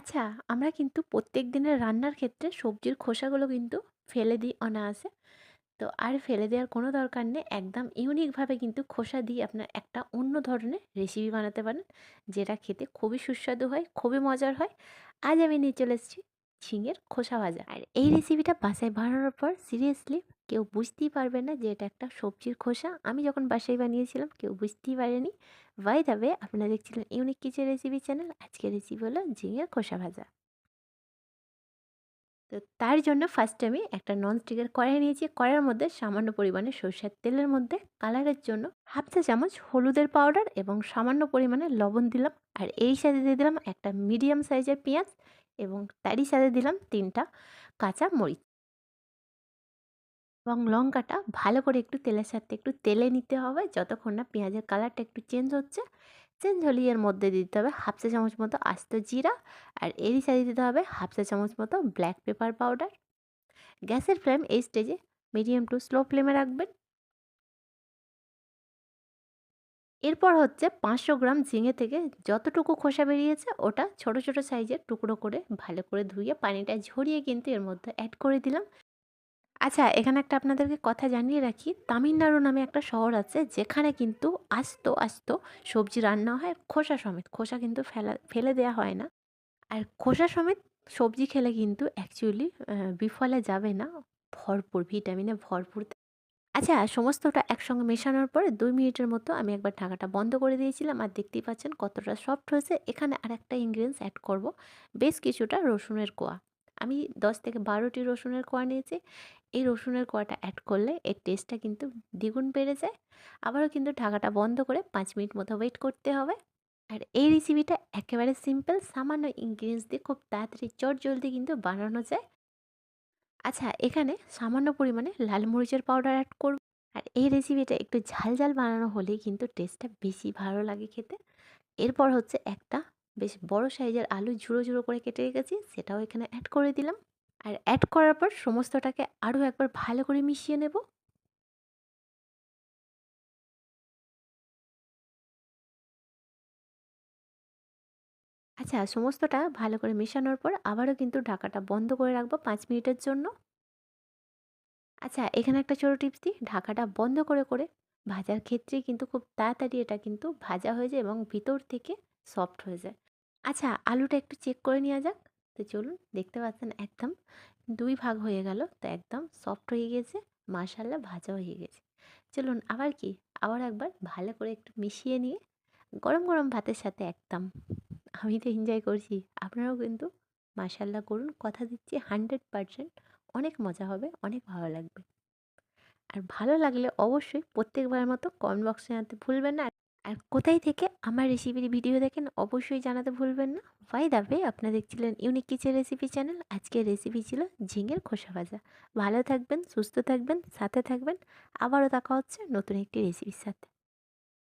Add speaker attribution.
Speaker 1: আচ্ছা, আমরা কিন্তু প্রত্যেক দিনের রান্নার ক্ষেত্রে সবজির খোসাগুলো কিন্তু ফেলে দিই অনায়াসে। তো আর ফেলে দেওয়ার কোনো দরকার নেই। একদম ইউনিকভাবে কিন্তু খোসা দিয়ে আপনার একটা অন্য ধরনের রেসিপি বানাতে পারেন, যেটা খেতে খুবই সুস্বাদু হয়, খুবই মজার হয়। আজ আমি নিয়ে চলে এসেছি ঝিঙের খোসা ভাজা। আর এই রেসিপিটা বাসায় বানানোর পর সিরিয়াসলি কেউ বুঝতেই পারবে না যে এটা একটা সবজির খোসা। আমি যখন বাসায় বানিয়েছিলাম, কেউ বুঝতেই পারেনি। বাই ওয়ে আপনারা দেখছিলেন ইউনিক কিচেন রেসিপি চ্যানেল। আজকের রেসিপি হলো ঝিঙের খোসা ভাজা। তো তার জন্য ফার্স্টে আমি একটা ননস্টিকের কড়াই নিয়েছি কড়াইয়ের মধ্যে সামান্য পরিমাণে সরষের তেলের মধ্যে কালারের জন্য হাফ চা চামচ হলুদের পাউডার এবং সামান্য পরিমাণে লবণ দিলাম আর এই সাথে দিয়ে দিলাম একটা মিডিয়াম সাইজের পেঁয়াজ এবং তারই সাথে দিলাম তিনটা কাঁচা মরিচ এবং লঙ্কাটা ভালো করে একটু তেলের সাথে একটু তেলে নিতে হবে। যতক্ষণ না পেঁয়াজের কালারটা একটু চেঞ্জ হচ্ছে চেঞ্জ হলেই এর মধ্যে দিতে হবে হাফ চা চামচ মতো আস্ত জিরা আর এরই সাথে দিতে হবে হাফ চা চামচ মতো ব্ল্যাক পেপার পাউডার গ্যাসের ফ্লেম এই স্টেজে মিডিয়াম টু স্লো ফ্লেমে রাখবেন। এরপর হচ্ছে পাঁচশো গ্রাম ঝিঙে থেকে যতটুকু খোসা বেরিয়েছে ওটা ছোট ছোট সাইজের টুকরো করে ভালো করে ধুয়ে পানিটা ঝরিয়ে কিন্তু এর মধ্যে অ্যাড করে দিলাম। আচ্ছা এখানে একটা আপনাদেরকে কথা জানিয়ে রাখি। তামিলনাড়ু নামে একটা শহর আছে, যেখানে কিন্তু আস্ত আস্ত সবজি রান্না হয়। খোসা সমেত। খোসা কিন্তু ফেলা, ফেলে দেওয়া হয় না। আর খোসা সমেত সবজি খেলে কিন্তু অ্যাকচুয়ালি বিফলে যাবে না। ভরপুর ভিটামিনে ভরপুর। আচ্ছা সমস্তটা একসঙ্গে মেশানোর পরে দুই মিনিটের মতো আমি একবার ঢাকাটা বন্ধ করে দিয়েছিলাম। আর দেখতেই পাচ্ছেন কতটা সফট হয়েছে। এখানে আর একটা ইনগ্রিডিয়েন্টস অ্যাড করব। বেশ কিছুটা রসুনের কোয়া। আমি দশ থেকে বারোটি রসুনের কোয়া নিয়েছি। এই রসুনের কোয়াটা অ্যাড করলে এর টেস্টটা কিন্তু দ্বিগুণ বেড়ে যায়। আবারও কিন্তু ঢাকাটা বন্ধ করে পাঁচ মিনিট মতো ওয়েট করতে হবে। আর এই রেসিপিটা একেবারে সিম্পল সামান্য ইনগ্রিডিয়েন্টস দিয়ে খুব তাড়াতাড়ি চট জলদি কিন্তু বানানো যায়। আচ্ছা এখানে সামান্য পরিমাণে লাল মরিচের পাউডার অ্যাড করব। আর এই রেসিপিটা একটু ঝাল ঝাল বানানো হলেই কিন্তু টেস্টটা বেশি ভালো লাগে খেতে। এরপর হচ্ছে একটা বেশ বড় সাইজের আলু ঝুড়ো ঝুড়ো করে কেটে রেখেছি, সেটাও এখানে অ্যাড করে দিলাম। আর অ্যাড করার পর সমস্তটাকে আরও একবার ভালো করে মিশিয়ে নেব। আচ্ছা সমস্তটা ভালো করে মেশানোর পর আবারও কিন্তু ঢাকাটা বন্ধ করে রাখব পাঁচ মিনিটের জন্য। আচ্ছা এখানে একটা ছোটো টিপস দিই, ঢাকাটা বন্ধ করে করে ভাজার ক্ষেত্রে কিন্তু খুব তাড়াতাড়ি এটা কিন্তু ভাজা হয়ে যায় এবং ভিতর থেকে সফট হয়ে যায়। আচ্ছা আলুটা একটু চেক করে নেওয়া যাক। তো চলুন দেখতে পাচ্ছেন একদম দুই ভাগ হয়ে গেল। তো একদম সফট হয়ে গেছে মাশাল্লাহ ভাজা হয়ে গেছে। চলুন আবার কি? আবার একবার ভালো করে একটু মিশিয়ে নিয়ে গরম গরম ভাতের সাথে একদম। আমি তো এনজয় করছি। আপনারাও কিন্তু মাশাল্লাহ করুন। কথা দিচ্ছি হান্ড্রেড পারসেন্ট অনেক মজা হবে, অনেক ভালো লাগবে। আর ভালো লাগলে অবশ্যই প্রত্যেকবার মতো কমেন্ট বক্সে জানাতে ভুলবেন না। আর কোথায় থেকে আমার রেসিপির ভিডিও দেখেন অবশ্যই জানাতে ভুলবেন না। ভাই দাবে আপনারা দেখছিলেন ইউনিক কিচেন রেসিপি চ্যানেল আজকের রেসিপি ছিল ঝিঙের খোসা ভাজা। ভালো থাকবেন, সুস্থ থাকবেন, সাথে থাকবেন। আবারও দেখা হচ্ছে নতুন একটি রেসিপির সাথে।